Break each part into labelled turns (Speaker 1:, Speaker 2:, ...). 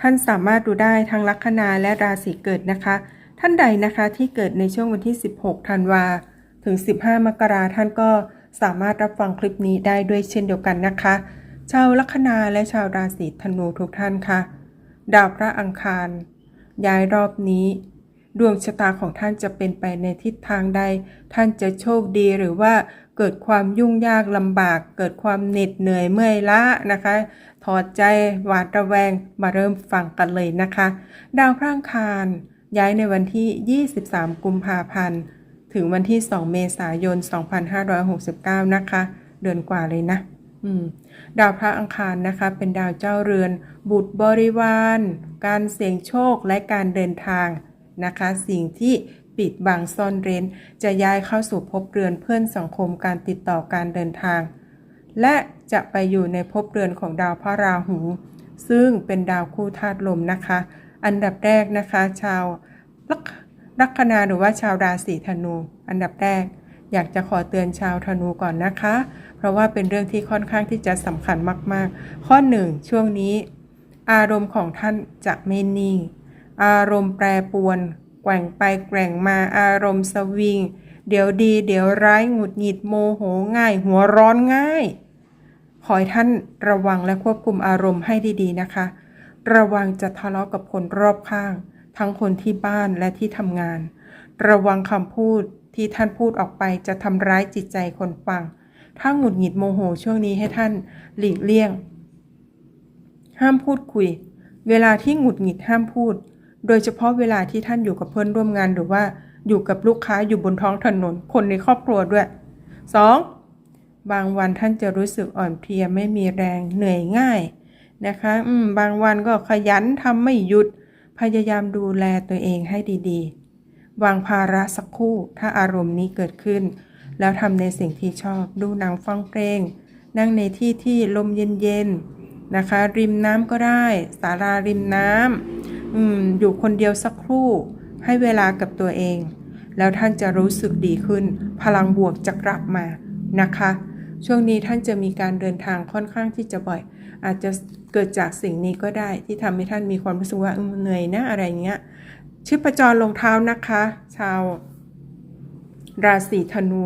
Speaker 1: ท่านสามารถดูได้ทั้งลัคนาและราศีเกิดนะคะ ท่านใดนะคะที่เกิดในช่วงวันที่ 16 ธันวา ถึง 15 มกราท่านก็สามารถรับฟังคลิปนี้ได้ด้วยเช่นเดียวกันนะคะ ชาวลัคนาและชาวราศีธนูทุกท่านค่ะ ดาวพระอังคาร ย้ายรอบนี้ ดวงชะตาของท่านจะเป็นไปในทิศทางใด ท่านจะโชคดีหรือว่าเกิดความยุ่งยากลำบาก เกิดความเหน็ดเหนื่อยเมื่อยล้านะคะ ถอดใจหวาดระแวงมาเริ่มฟังกันเลยนะคะ ดาวพระอังคารย้ายในวันที่ 23 กุมภาพันธ์ ถึงวันที่ 2 เมษายน 2569 นะคะ เดือนกว่าเลยนะดาวพระอังคารนะคะ เป็นดาวเจ้าเรือน บุตรบริวาร การเสี่ยงโชคและการเดินทาง นะคะ สิ่งที่ปิดบังซ่อนเร้น จะย้ายเข้าสู่ภพเรือนเพื่อนสังคมการติดต่อการเดินทาง และจะไปอยู่ในภพเรือนของดาวพระราหู ซึ่งเป็นดาวคู่ธาตุลมนะคะ อันดับแรกนะคะ ชาวลัคนาหรือว่าชาวราศีธนู อันดับแรกอยากจะขอเตือนชาวธนูก่อนนะคะ เพราะว่าเป็นเรื่องที่ค่อนข้างที่จะสำคัญมาก ๆ ข้อ 1 ช่วงนี้ อารมณ์ของท่านจะไม่นิ่ง อารมณ์แปรปรวน แกว่งไปแกว่งมาอารมณ์สวิง เดี๋ยวดี เดี๋ยวร้ายหงุดหงิดโมโหง่าย หัวร้อนง่าย ขอให้ท่านระวังและควบคุมอารมณ์ให้ดีๆนะคะ ระวังจะทะเลาะกับคนรอบข้าง ทั้งคนที่บ้านและที่ทำงาน ระวังคำพูดที่ท่านพูดออกไปจะทำร้ายจิตใจคนฟัง ถ้าหงุดหงิดโมโหช่วงนี้ให้ท่านหลีกเลี่ยง ห้ามพูดคุย เวลาที่หงุดหงิดห้ามพูด โดยเฉพาะเวลาที่ท่านอยู่กับเพื่อนร่วมงานหรือว่าอยู่กับลูกค้าอยู่บนท้องถนน คนในครอบครัวด้วย 2. บางวันท่านจะรู้สึกอ่อนเพลียไม่มีแรงเหนื่อยง่ายนะคะอืมบางวันก็ขยันทำไม่หยุด พยายามดูแลตัวเองให้ดีๆ วางภาระสักครู่ถ้าอารมณ์นี้เกิดขึ้น แล้วทำในสิ่งที่ชอบดูหนังฟังเพลง นั่งในที่ที่ลมเย็นๆนะคะ ริมน้ำก็ได้ศาลาริมน้ำ อืม อยู่คนเดียวสักครู่ ให้เวลากับตัวเอง แล้วท่านจะรู้สึกดีขึ้น พลังบวกจะกลับมานะคะ ช่วงนี้ท่านจะมีการเดินทางค่อนข้างที่จะบ่อย อาจจะเกิดจากสิ่งนี้ก็ได้ที่ทำให้ท่านมีความรู้สึกว่าอืมเหนื่อยนะอะไรเงี้ยชิปจรลงเท้านะคะ ชาว ราศีธนู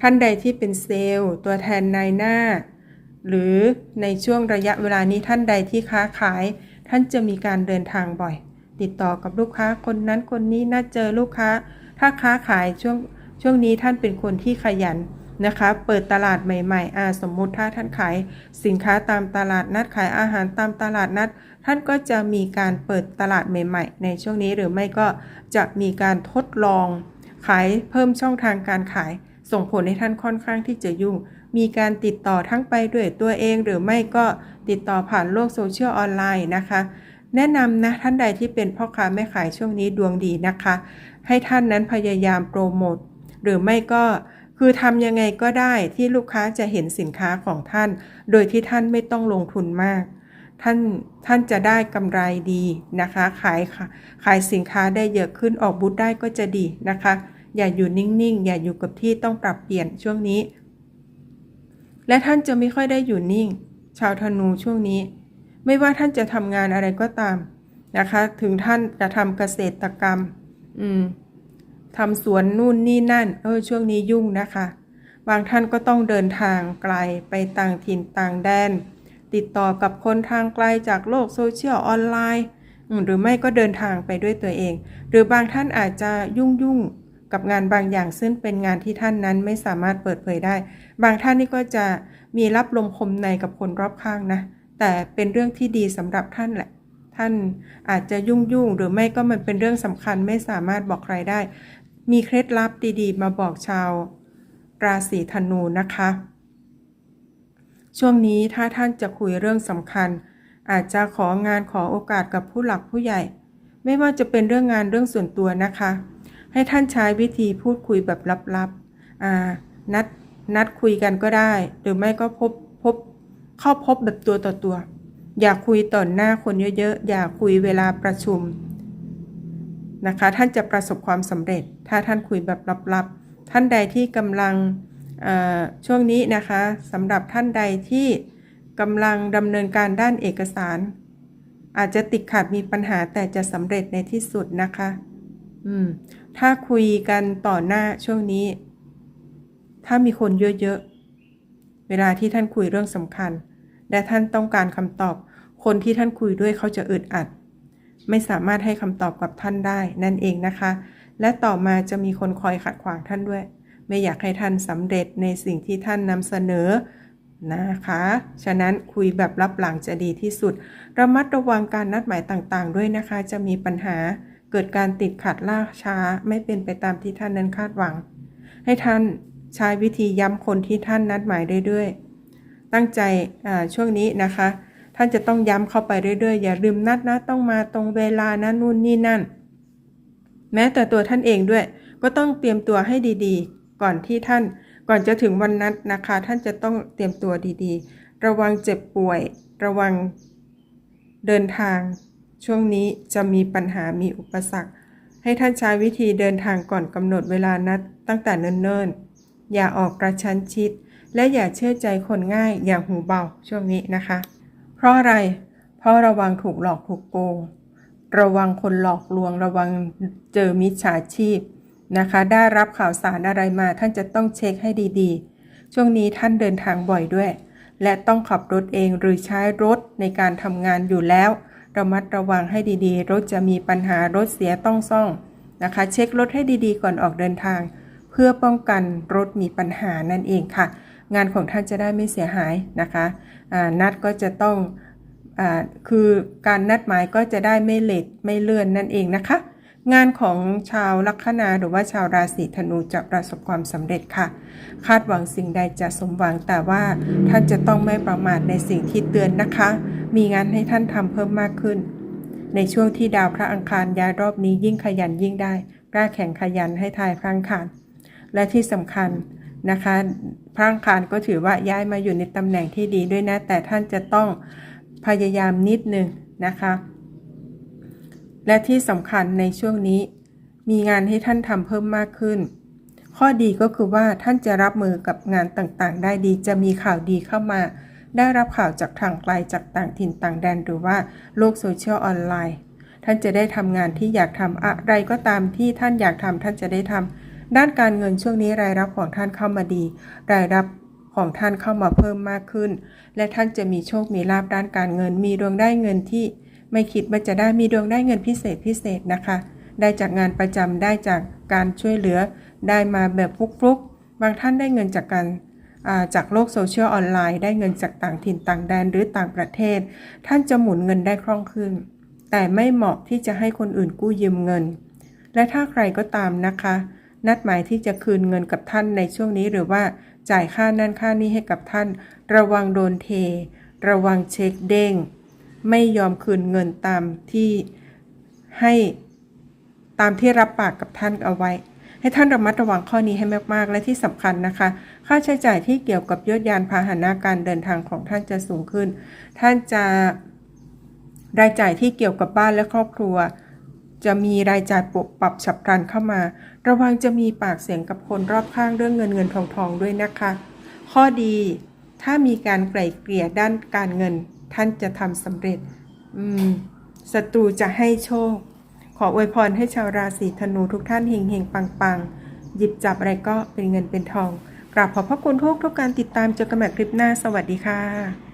Speaker 1: ท่านใดที่เป็นเซลล์ ตัวแทนนายหน้า หรือในช่วงระยะเวลานี้ท่านใดที่ค้าขาย ท่านจะมีการเดินทางบ่อย ติดต่อกับลูกค้าคนนั้นคนนี้นัดเจอลูกค้า ถ้าค้าขายช่วงช่วงนี้ท่านเป็นคนที่ขยันนะคะ เปิดตลาดใหม่ๆอ่าสมมุติถ้าท่านขายสินค้าตามตลาดนัดขายอาหารตามตลาดนัด ท่านก็จะมีการเปิดตลาดใหม่ ๆ ในช่วงนี้หรือไม่ก็จะมีการทดลอง ขายเพิ่มช่องทางการขายส่งผลให้ท่านค่อนข้างที่จะยุ่ง มีการติดต่อทั้งไปด้วยตัวเอง หรือไม่ก็ติดต่อผ่านโลกโซเชียลออนไลน์นะคะ แนะนำนะท่านใดที่เป็นพ่อค้าแม่ขายช่วงนี้ดวงดีนะคะ ให้ท่านนั้นพยายามโปรโมทหรือไม่ก็คือทำยังไงก็ได้ที่ลูกค้าจะเห็นสินค้าของท่าน โดยที่ท่านไม่ต้องลงทุนมาก ท่านท่านจะได้กำไรดีนะคะ ขายขายสินค้าได้เยอะขึ้นออกบูธได้ก็จะดีนะคะ อย่าอยู่นิ่งๆ อย่าอยู่กับที่ต้องปรับเปลี่ยนช่วงนี้ และท่านจะไม่ค่อยได้อยู่นิ่ง ชาวธนูช่วงนี้ ไม่ว่าท่านจะทำงานอะไรก็ตามนะคะ ถึงท่านจะทำเกษตรกรรม อืมทำสวนนู่นนี่นั่น เออ ช่วงนี้ยุ่งนะคะ บางท่านก็ต้องเดินทางไกลไปต่างถิ่นต่างแดน ติดต่อกับคนทางไกลจากโลกโซเชียลออนไลน์ หรือไม่ก็เดินทางไปด้วยตัวเอง หรือบางท่านอาจจะยุ่งยุ่ง กับงานบางอย่างซึ่งเป็นงานที่ท่านนั้นไม่สามารถเปิดเผยได้ บางท่านนี่ก็จะมีรับลมคมในกับคนรอบข้างนะ แต่เป็นเรื่องที่ดีสำหรับท่านแหละ ท่านอาจจะยุ่งยุ่งหรือไม่ก็มันเป็นเรื่องสำคัญไม่สามารถบอกใครได้ มีเคล็ดลับดีๆ มาบอกชาว ราศีธนูนะคะ ช่วงนี้ถ้าท่านจะคุยเรื่องสำคัญ อาจจะของานขอโอกาสกับผู้หลักผู้ใหญ่ ไม่ว่าจะเป็นเรื่องงานเรื่องส่วนตัวนะคะ ให้ท่านใช้วิธีพูดคุยแบบลับๆนัดนัดคุยกันก็ได้ หรือไม่ก็พบพบเข้าพบแบบตัวต่อตัว อย่าคุยต่อหน้าคนเยอะๆ อย่าคุยเวลาประชุมนะคะ ท่านจะประสบความสำเร็จ ถ้าท่านคุยแบบลับๆ ท่านใดที่กำลังช่วงนี้นะคะสำหรับท่านใดที่กำลังดำเนินการด้านเอกสาร อาจจะติดขัดมีปัญหาแต่จะสำเร็จในที่สุดนะคะ อืม ถ้าคุยกันต่อหน้าช่วงนี้ ถ้ามีคนเยอะๆ เวลาที่ท่านคุยเรื่องสำคัญ และท่านต้องการคำตอบ คนที่ท่านคุยด้วยเขาจะอึดอัด ไม่สามารถให้คำตอบกับท่านได้นั่นเองนะคะ และต่อมาจะมีคนคอยขัดขวางท่านด้วย ไม่อยากให้ท่านสำเร็จในสิ่งที่ท่านนำเสนอนะคะ ฉะนั้นคุยแบบรับหลังจะดีที่สุด ระมัดระวังการนัดหมายต่างๆ ด้วยนะคะ จะมีปัญหา เกิดการติดขัดล่าช้าไม่เป็นไปตามที่ท่านนั้นคาดหวัง ให้ท่านใช้วิธีย้ำคนที่ท่านนัดหมายเรื่อยๆ ตั้งใจช่วงนี้นะคะ ท่านจะต้องย้ำเข้าไปเรื่อยๆ อย่าลืมนัดนะต้องมาตรงเวลานะนู่นนี่นั่น แม้แต่ตัวท่านเองด้วย ก็ต้องเตรียมตัวให้ดีๆ ก่อนที่ท่านก่อนจะถึงวันนัดนะคะ ท่านจะต้องเตรียมตัวดีๆ ระวังเจ็บป่วย ระวังเดินทาง ช่วงนี้จะมีปัญหามีอุปสรรค ให้ท่านใช้วิธีเดินทางก่อนกำหนดเวลานัดตั้งแต่เนิ่นๆ อย่าออกกระชั้นชิด และอย่าเชื่อใจคนง่าย อย่างหูเบาช่วงนี้นะคะ เพราะอะไร เพราะระวังถูกหลอกถูกโกง ระวังคนหลอกลวง ระวังเจอมิจฉาชีพนะคะ ได้รับข่าวสารอะไรมาท่านจะต้องเช็คให้ดีๆ ช่วงนี้ท่านเดินทางบ่อยด้วย และต้องขับรถเองหรือใช้รถในการทำงานอยู่แล้ว ระมัดระวังให้ดีๆ รถจะมีปัญหารถเสียต้องซ่องนะคะ เช็ครถให้ดีๆ ก่อนออกเดินทาง เพื่อป้องกันรถมีปัญหานั่นเองค่ะ งานของท่านจะได้ไม่เสียหายนะคะนัดก็จะต้องอคือการนัดหมายก็จะได้ไม่เลทไม่เลื่อนนั่นเองนะคะ งานของชาวลัคนาหรือว่าชาวราศีธนูจะประสบความสำเร็จค่ะ คาดหวังสิ่งใดจะสมหวังแต่ว่าท่านจะต้องไม่ประมาทในสิ่งที่เตือนนะคะ มีงานให้ท่านทำเพิ่มมากขึ้น ในช่วงที่ดาวพระอังคารย้ายรอบนี้ยิ่งขยันยิ่งได้กล้าแข่งขยันให้ทายพระอังคาร และที่สำคัญนะคะ พระอังคารก็ถือว่าย้ายมาอยู่ในตำแหน่งที่ดีด้วยนะ แต่ท่านจะต้องพยายามนิดนึงนะคะ และที่สำคัญในช่วงนี้ มีงานให้ท่านทำเพิ่มมากขึ้น ข้อดีก็คือว่าท่านจะรับมือกับงานต่างๆ ได้ดี จะมีข่าวดีเข้ามา ได้รับข่าวจากทางไกลจากต่างถิ่นต่างแดนหรือว่าโลกโซเชียลออนไลน์ ท่านจะได้ทำงานที่อยากทำอะไรก็ตามที่ท่านอยากทำท่านจะได้ทำด้านการเงินช่วงนี้รายรับของท่านเข้ามาดี รายรับของท่านเข้ามาเพิ่มมากขึ้น และท่านจะมีโชค มีลาบด้านการเงิน มีดวงได้เงินที่ ไม่คิดว่าจะได้มีดวงได้เงินพิเศษพิเศษนะคะ ได้จากงานประจำได้จากการช่วยเหลือ ได้มาแบบฟลุกๆ บางท่านได้เงินจากการจากโลกโซเชียลออนไลน์ได้เงินจากต่างถิ่นต่างแดนหรือต่างประเทศ ท่านจะหมุนเงินได้คล่องขึ้น แต่ไม่เหมาะที่จะให้คนอื่นกู้ยืมเงิน และถ้าใครก็ตามนะคะ นัดหมายที่จะคืนเงินกับท่านในช่วงนี้หรือว่าจ่ายค่านั่นค่านี้ให้กับท่าน ระวังโดนเท ระวังเช็คเด้ง ไม่ยอมคืนเงินตามที่ให้ตามที่รับปากกับท่านเอาไว้ ให้ท่านระมัดระวังข้อนี้ให้มากๆ และที่สำคัญนะคะ ค่าใช้จ่ายที่เกี่ยวกับยศยานพาหนะการเดินทางของท่านจะสูงขึ้น ท่านจะรายจ่ายที่เกี่ยวกับบ้านและครอบครัว จะมีรายจ่ายปรับปรับฉับพลันเข้ามา ระวังจะมีปากเสียงกับคนรอบข้างเรื่องเงินเงินทองทองด้วยนะคะ ข้อดีถ้ามีการไกล่เกลี่ยด้านการเงิน ท่านจะทำสำเร็จศัตรูจะให้โชค ขออวยพรให้ชาวราศีธนูทุกท่านเฮงเฮงปังปังหยิบจับอะไรก็เป็นเงินเป็นทอง กราบขอบพระคุณทุกทุกการติดตามเจอกันใหม่คลิปหน้าสวัสดีค่ะ